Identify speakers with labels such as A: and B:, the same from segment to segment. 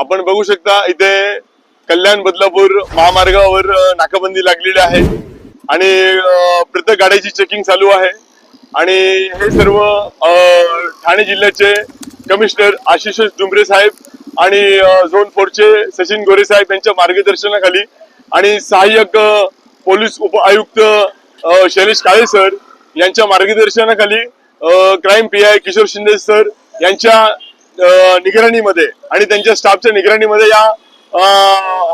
A: आपण बघू शकता इथे कल्याण बदलापूर महामार्गावर नाकाबंदी लागलेली आहे. आणि प्रत्येक गाड्याची चेकिंग चालू आहे. आणि हे सर्व ठाणे जिल्ह्याचे कमिशनर आशिष डुंबरे साहेब आणि झोन फोरचे सचिन गोरे साहेब यांच्या मार्गदर्शनाखाली आणि सहाय्यक पोलीस उप आयुक्त शैलेश काळे सर यांच्या मार्गदर्शनाखाली crime P I Kishor Shinde sir यांच्या निगराणीमध्ये आणि त्यांच्या स्टाफच्या निगराणीमध्ये या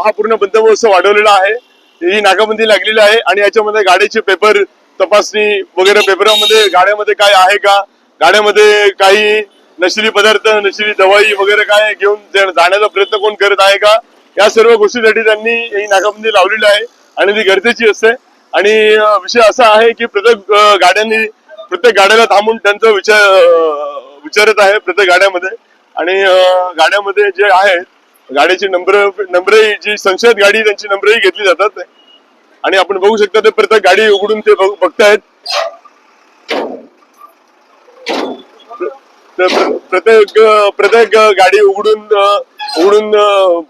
A: हा पूर्ण बंदोबस्त वाढवलेला आहे. ही नाकाबंदी लागलेली आहे आणि याच्यामध्ये गाडीचे पेपर तपासणी वगैरे पेपरामध्ये गाड्यामध्ये काय आहे का? गाड्यामध्ये काही नशिली पदार्थ नशिली दवाई वगैरे काय घेऊन जाण्याचा प्रयत्न कोण करत आहे का? या सर्व गोष्टीसाठी त्यांनी ही नाकाबंदी लावलेली आहे आणि ती गरजेची असते. आणि विषय असा आहे की प्रत्येक गाड्यांनी प्रत्येक गाड्याला थांबून त्यांचा विचार विचारत आहे प्रत्येक गाड्यामध्ये. आणि गाड्यामध्ये जे आहेत गाडीची नंबर नंबर जी संशयित गाडी त्यांची नंबरही घेतली जातात. आणि आपण बघू शकता ते प्रत्येक गाडी उघडून ते बघतायत. तर प्रत्येक प्रत्येक गाडी उघडून उघडून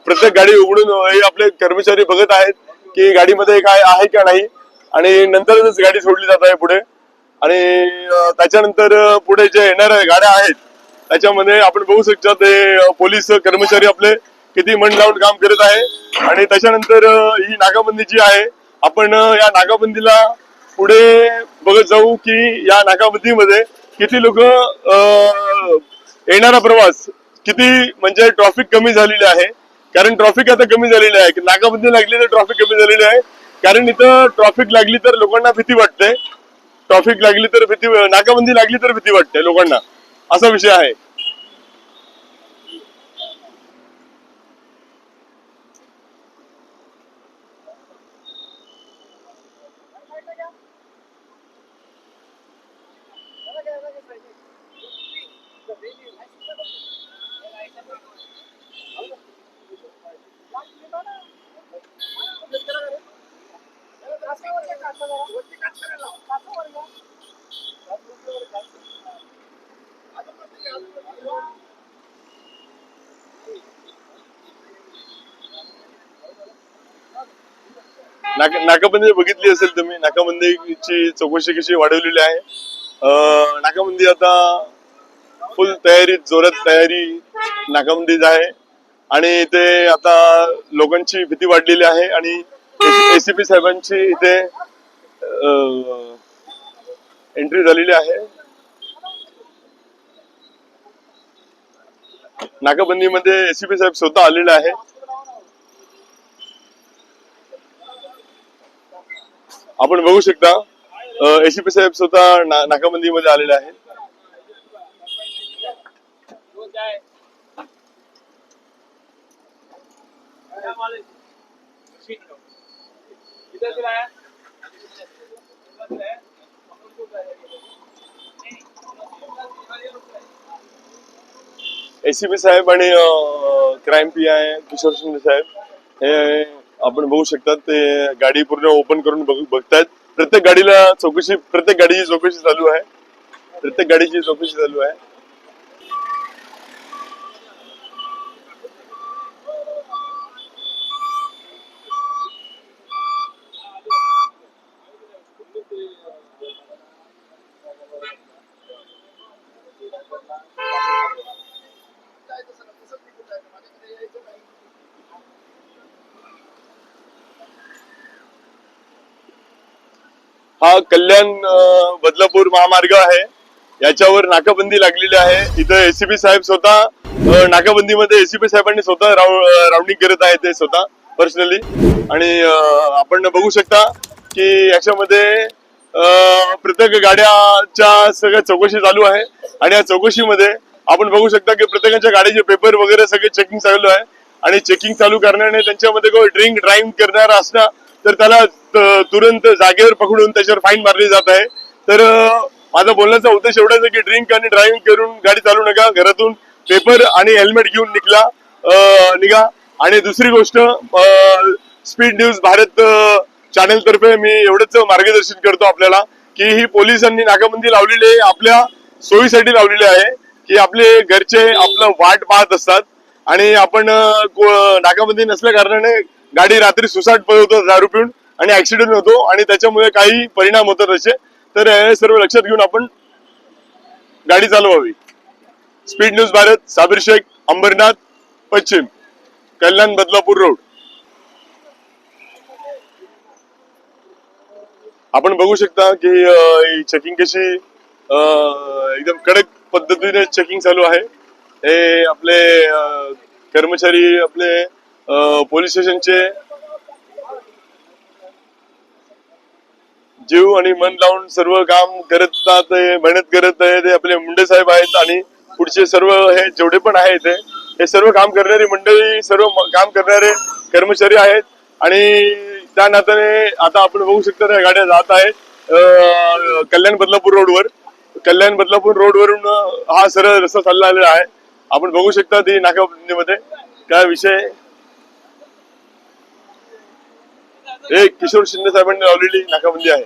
A: प्रत्येक गाडी उघडून हे आपले कर्मचारी बघत आहेत की गाडीमध्ये काय आहे का नाही. आणि नंतरच गाडी सोडली जात आहे पुढे. आणि त्याच्यानंतर पुढे जे येणाऱ्या गाड्या आहेत त्याच्यामध्ये आपण बघू शकता ते पोलीस कर्मचारी आपले किती मन लावून काम करत आहे. आणि त्याच्यानंतर ही नाकाबंदी जी आहे आपण या नाकाबंदीला पुढे बघत जाऊ की या नाकाबंदीमध्ये किती लोक येणारा प्रवास किती म्हणजे ट्रॉफिक कमी झालेली आहे. कारण ट्रॉफिक आता कमी झालेली आहे. नाकाबंदी लागली तर ट्रॉफिक कमी झालेली आहे. कारण इथं ट्रॉफिक लागली तर लोकांना भीती वाटते. ट्रॉफिक लागली तर भीती नाकाबंदी लागली तर भीती वाटते लोकांना. असा विषय आहे. नाका नाकाबंदी बघितली असेल तुम्ही. नाकाबंदीची चौकशी कशी वाढवलेली आहे. नाकाबंदी आता फुल तयारी जोरात तयारी नाकाबंदीच आहे. आणि इथे आता लोकांची भीती वाढलेली आहे आणि एसीपी साहेबांची इथे एंट्री झालेली आहे. नाकाबंदीमध्ये एसीपी साहेब स्वतः आलेले आहे आपण बघू शकता एसीपी साहेब स्वतः ना, नाकाबंदीमध्ये आलेले आहेत. एसीपी साहेब आणि crime P I Kishor Shinde साहेब हे आपण बघू शकतात ते गाडी पूर्ण ओपन करून बघू बघतायत. प्रत्येक गाडीला चौकशी प्रत्येक गाडीची चौकशी चालू आहे. प्रत्येक गाडीची चौकशी चालू आहे. हा कल्याण बदलापूर महामार्ग आहे. याच्यावर नाकाबंदी लागलेली आहे. इथं एसीपी साहेब स्वतः नाकाबंदीमध्ये एसीपी साहेबांनी स्वतः राऊंडिंग करत आहे ते स्वतः पर्सनली आणि आपण बघू शकता की याच्यामध्ये प्रत्येक गाड्याच्या सगळ्या चौकशी चालू आहे. आणि या चौकशीमध्ये आपण बघू शकता की प्रत्येकाच्या गाडीचे पेपर वगैरे सगळे चेकिंग चालू आहे. आणि चेकिंग चालू करण्याने त्यांच्यामध्ये ड्रिंक ड्राईव्ह करणारा असला तर त्याला तुरंत जागेवर पकडून त्याच्यावर फाईन मारली जात आहे तर माझा बोलण्याचा उद्देश एवढाच आहे की ड्रिंक आणि ड्रायव्हिंग करून गाडी चालू नका घरातून पेपर आणि हेल्मेट घेऊन निघला निघा. आणि दुसरी गोष्ट स्पीड न्यूज भारत चॅनेल तर्फे मी एवढंच मार्गदर्शन करतो आपल्याला की ही पोलिसांनी नाकाबंदी लावलेली आहे आपल्या सोयीसाठी लावलेली आहे की आपले घरचे आपलं वाट पाहत असतात. आणि आपण नाकाबंदी नसल्या कारणाने गाडी रात्री सुसाट पळवतो दारू पिऊन आणि ऍक्सिडेंट होतो आणि त्याच्यामुळे काही परिणाम होतात त्याचे तर हे सर्व लक्षात घेऊन आपण गाडी चालवावी. स्पीड न्यूज भारत साबिर शेख अंबरनाथ पश्चिम कल्याण बदलापूर रोड. आपण बघू शकता की चेकिंग कशी एकदम कडक पद्धतीने चेकिंग चालू आहे. हे आपले कर्मचारी आपले पोलीस स्टेशनचे जीव आणि मन लावून सर्व काम करतात मेहनत करत आहे. ते आपले मुंडे साहेब आहेत आणि पुढचे सर्व हे जेवढे पण आहेत ते हे सर्व काम करणारी मंडळी सर्व काम करणारे कर्मचारी आहेत. आणि त्या नात्याने आता आपण बघू शकता त्या गाड्या जात आहेत कल्याण बदलापूर रोडवर. कल्याण बदलापूर रोडवरून हा सरळ रस्ता चालला आलेला आहे. आपण बघू शकता ती नाकाबंदीमध्ये काय विषय हे किशोर शिंदे साहेबांनी लावलेली नाकाबंदी आहे.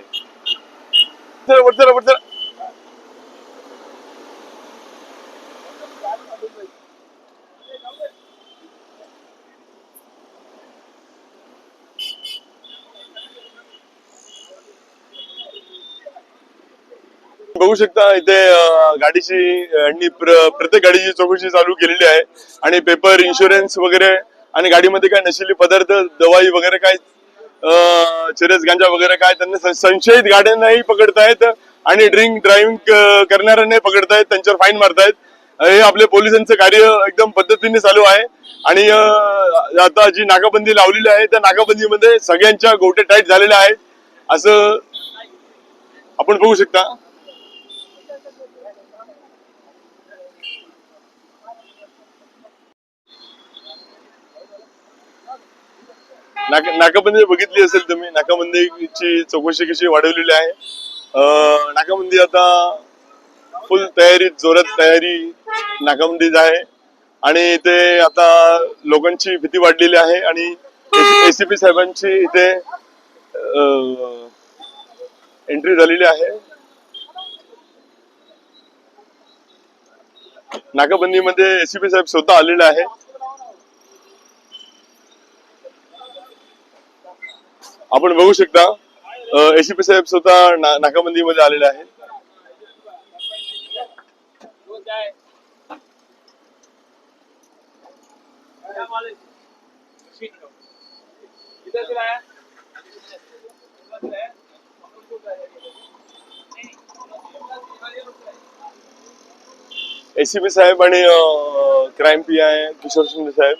A: बघू शकता इथे गाडीची आणि प्र- प्रत्येक गाडीची चौकशी चालू केलेली आहे. आणि पेपर इन्शुरन्स वगैरे आणि गाडीमध्ये काय नशिली पदार्थ दवाई वगैरे काय अं, चरस गांजा वगैरे काय त्यांना संशयित गाड्यांनाही पकडतायत आणि ड्रिंक ड्रायव्हिंग करणाऱ्यांनाही पकडतायत त्यांच्यावर फाईन मारतायत. हे आपले पोलिसांचं कार्य एकदम पद्धतीने चालू आहे. आणि आता जी नाकाबंदी लावलेली आहे त्या नाकाबंदीमध्ये सगळ्यांच्या गोटे टाईट झालेल्या आहेत. असं आपण बघू शकता. नाका नाकाबंदी बघितली असेल तुम्ही. नाकाबंदीची चौकशी कशी वाढवलेली आहे. नाकाबंदी आता फुल तयारी जोरात तयारी नाकाबंदीच आहे. आणि इथे आता लोकांची भीती वाढलेली आहे आणि एसीपी साहेबांची इथे एंट्री झालेली आहे. नाकाबंदीमध्ये एसीपी साहेब स्वतः आलेले आहे आपण बघू शकता एसीपी साहेब स्वतः ना- नाकाबंदीमध्ये आलेले आहेत. एसीपी साहेब आणि क्राईम पी आहे किशोर शिंदे साहेब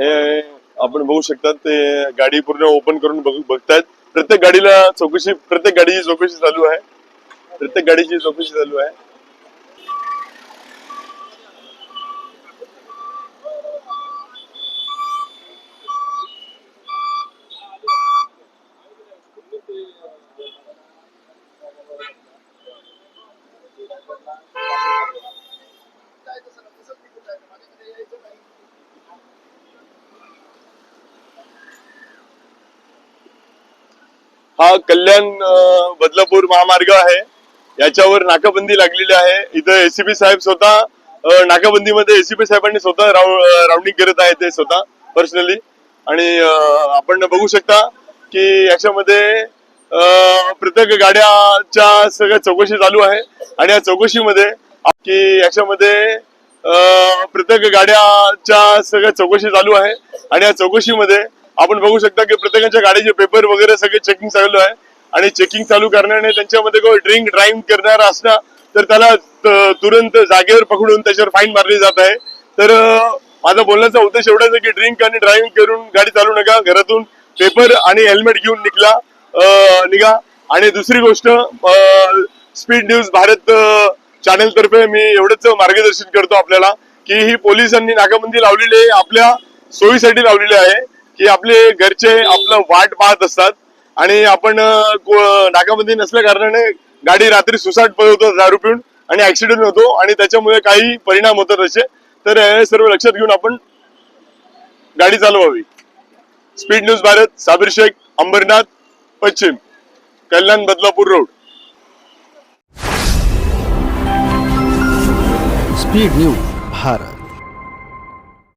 A: हे आपण बघू शकतात ते गाडी पूर्ण ओपन करून बघ बघतायत. प्रत्येक गाडीला चौकशी प्रत्येक गाडीची चौकशी चालू आहे. प्रत्येक गाडीची चौकशी चालू आहे. हा कल्याण बदलापूर महामार्ग आहे. याच्यावर नाकाबंदी लागलेली आहे. इथं एसीपी साहेब स्वतः नाकाबंदीमध्ये एसीपी साहेबांनी स्वतः राऊ राऊंडिंग करत आहे ते स्वतः पर्सनली आणि आपण बघू शकता की याच्यामध्ये अं, प्रत्येक गाड्याच्या सगळ्या चौकशी चालू आहे. आणि या चौकशीमध्ये की याच्यामध्ये पृथक प्रत्येक गाड्याच्या सगळ्या चौकशी चालू आहे. आणि या चौकशीमध्ये आपण बघू शकता की प्रत्येकाच्या गाडीचे पेपर वगैरे सगळे चेकिंग चालू आहे. आणि चेकिंग चालू करण्याने त्यांच्यामध्ये कोणी ड्रिंक ड्राईव्ह करणारा असला तर त्याला तुरंत जागेवर पकडून त्याच्यावर फाईन मारली जात आहे. तर माझा बोलण्याचा उद्देश एवढाच आहे की ड्रिंक आणि ड्रायव्हिंग करून गाडी चालू नका. घरातून पेपर आणि हेल्मेट घेऊन निघला निघा. आणि दुसरी गोष्ट स्पीड न्यूज भारत चॅनेल तर्फे मी एवढंच मार्गदर्शन करतो आपल्याला की ही पोलिसांनी नाकाबंदी लावलेली आहे. आपल्या सोयीसाठी लावलेली आहे. की आपले घरचे आपलं वाट पाहत असतात. आणि आपण को- नाकाबंदी नसल्या कारणाने गाडी रात्री सुसाट पळवतो दारू पिऊन आणि ऍक्सिडेंट होतो आणि त्याच्यामुळे काही परिणाम होतात असे. तर हे सर्व लक्षात घेऊन आपण गाडी चालवावी. स्पीड न्यूज भारत साबिर शेख अंबरनाथ पश्चिम Kalyan Badlapur road.
B: Speed news Bharat.